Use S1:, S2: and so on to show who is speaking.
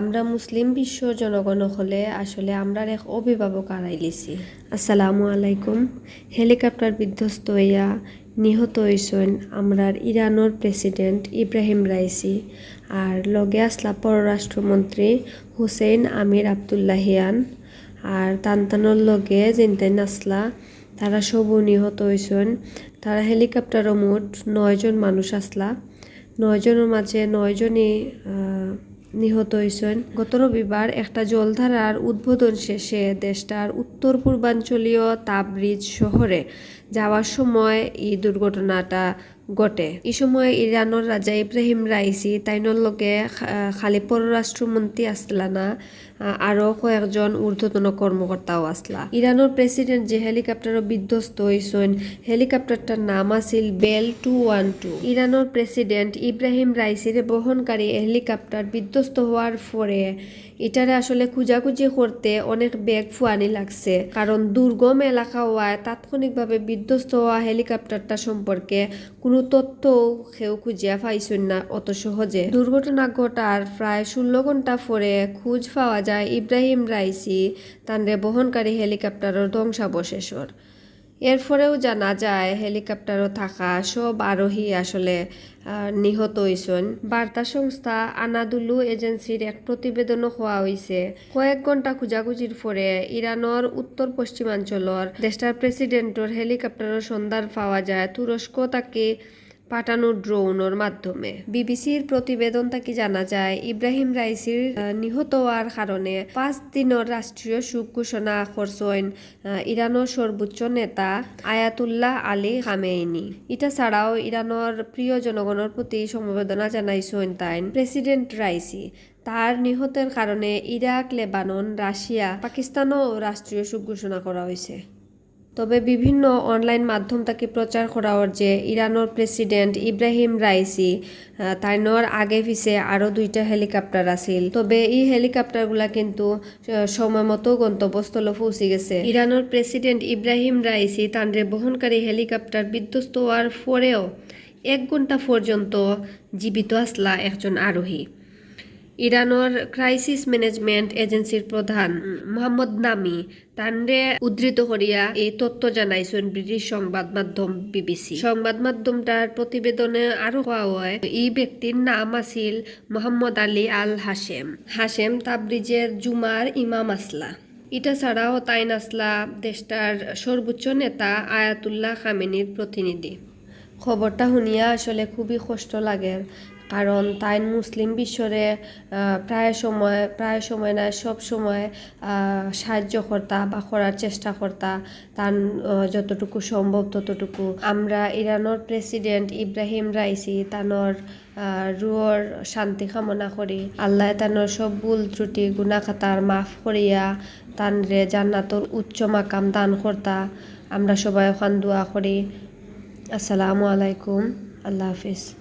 S1: আমরা মুসলিম বিশ্ব জনগণ হলে আসলে আমরা এক অভিভাবক হারাই লিছি। আসসালামু আলাইকুম। হেলিকপ্টার বিধ্বস্ত হইয়া নিহত হয়েছেন আমরার ইরানোর প্রেসিডেন্ট ইব্রাহিম রাইসি আর লগে আসলা পররাষ্ট্রমন্ত্রী হুসেইন আমির আবদুল্লাহিয়ান আর তানতানোর লগে জিনতেন আসলা তারা সবও নিহত হয়েছেন তারা হেলিকপ্টারও মোট নয়জন মানুষ আসলা। নয়জনের মাঝে নয়জনই নিহত হয়েছেন। গত রবিবার একটা জলধারার উদ্বোধন শেষে দেশটার উত্তর পূর্বাঞ্চলীয় তাবরিজ শহরে যাওয়ার সময় এই দুর্ঘটনাটা ঘটে। এই সময় ইরানের রাজা ইব্রাহিম রাইসি তাইনর লগে খালি পররাষ্ট্রমন্ত্রী আসলা না আহ, আরও কয়েকজন ঊর্ধ্বতন কর্মকর্তাও আসলা ইরানের প্রেসিডেন্ট যে হেলিকপ্টারও বিধ্বস্ত হয়েছেন হেলিকপ্টারটার নাম আছিল বেল টু ওয়ান টু। ইরানের প্রেসিডেন্ট ইব্রাহিম রাইসির বহনকারী হেলিকপ্টার বিধ্বস্ত হওয়ার পরে এটারে আসলে খুঁজাখুঁজি করতে অনেক বেগ ফুয়ানি লাগছে কারণ দুর্গম এলাকা হওয়ায় তাৎক্ষণিকভাবে বিধ্বস্ত হওয়া হেলিকপ্টারটা সম্পর্কে কোনো তথ্যও কেউ খুঁজিয়া পাইছেন না, অত সহজে। দুর্ঘটনা ঘটার প্রায় ষোলো ঘণ্টা পরে খুঁজ পাওয়া যায় ইব্রাহিম রাইসি, তানরে বহনকারী হেলিকপ্টারের ধ্বংসাবশেষর। এরপরেও জানা যায়, হেলিকপ্টারও থাকা, সব আরোহী আসলে নিহত হয়েছেন। বার্তা সংস্থা আনাদুলু এজেন্সির এক প্রতিবেদনও হওয়া হয়েছে। কয়েক ঘণ্টা খুঁজাখুঁজির পরে ইরানের উত্তর পশ্চিমাঞ্চলের দেশটার প্রেসিডেন্টর হেলিকপ্টারের সন্ধান পাওয়া যায়। তুরস্ক তাকে পাঠানো ড্রোনের মাধ্যমে। বিবিসির প্রতিবেদন থেকে জানা যায়, ইব্রাহিম রাইসির নিহত হওয়ার কারণে পাঁচ দিনের রাষ্ট্রীয় শোক ঘোষণা করছেন ইরানের সর্বোচ্চ নেতা আয়াতুল্লাহ আলী খামেইনি। এটা ছাড়াও ইরানের প্রিয় জনগণের প্রতি সমবেদনা জানাইছেন তাইন প্রেসিডেন্ট রাইসি। তার নিহতের কারণে ইরাক, লেবানন, রাশিয়া, পাকিস্তানও রাষ্ট্রীয় শোক ঘোষণা করা হয়েছে। তবে বিভিন্ন অনলাইন মাধ্যম তাকে প্রচার করা যে ইরানের প্রেসিডেন্ট ইব্রাহিম রাইসি তাইনর আগে পিছে আরও দুইটা হেলিকপ্টার আছিল। তবে এই হেলিকপ্টারগুলা কিন্তু সময় মতো গন্তব্যস্থলে পৌঁছে গেছে। ইরানের প্রেসিডেন্ট ইব্রাহিম রাইসি তানরে বহনকারী হেলিকপ্টার বিধ্বস্ত হওয়ার পরেও এক ঘণ্টা পর্যন্ত জীবিত আসলা একজন আরোহী। ইরানের ক্রাইসিস ম্যানেজমেন্ট এজেন্সির প্রধান মোহাম্মদ নামি তান্ডে উদ্ধৃত করিয়া এই তথ্য জানাইছেন ব্রিটিশ সংবাদ মাধ্যম বিবিসি। সংবাদ মাধ্যমটার প্রতিবেদনে আরও কোয়া হয়, এই ব্যক্তির নাম আছিল মোহাম্মদ আলী আল হাশেম। হাশেম তাবরিজের জুমার ইমাম আসলা। এটা ছাড়াও তাইন আসলা দেশটার সর্বোচ্চ নেতা আয়াতুল্লাহ খামেনির প্রতিনিধি। খবরটা শুনিয়া আসলে খুবই কষ্ট লাগে। কারণ তাইন মুসলিম বিশ্বরে প্রায় সময় প্রায় সময় না সব সময় সাহায্য কর্তা বা করার চেষ্টা কর্তা তার যতটুকু সম্ভব ততটুকু। আমরা ইরানের প্রেসিডেন্ট ইব্রাহিম রাইসি তানোর রুয়র শান্তি কামনা করি। আল্লাহ তানোর সব ভুল ত্রুটি গুণাখাতার মাফ করিয়া তানরে জান্নাতর উচ্চ মাকাম দান কর্তা। আমরা সবাই ওখান দোয়া করি। আসসালামু আলাইকুম। আল্লাহ হাফিজ।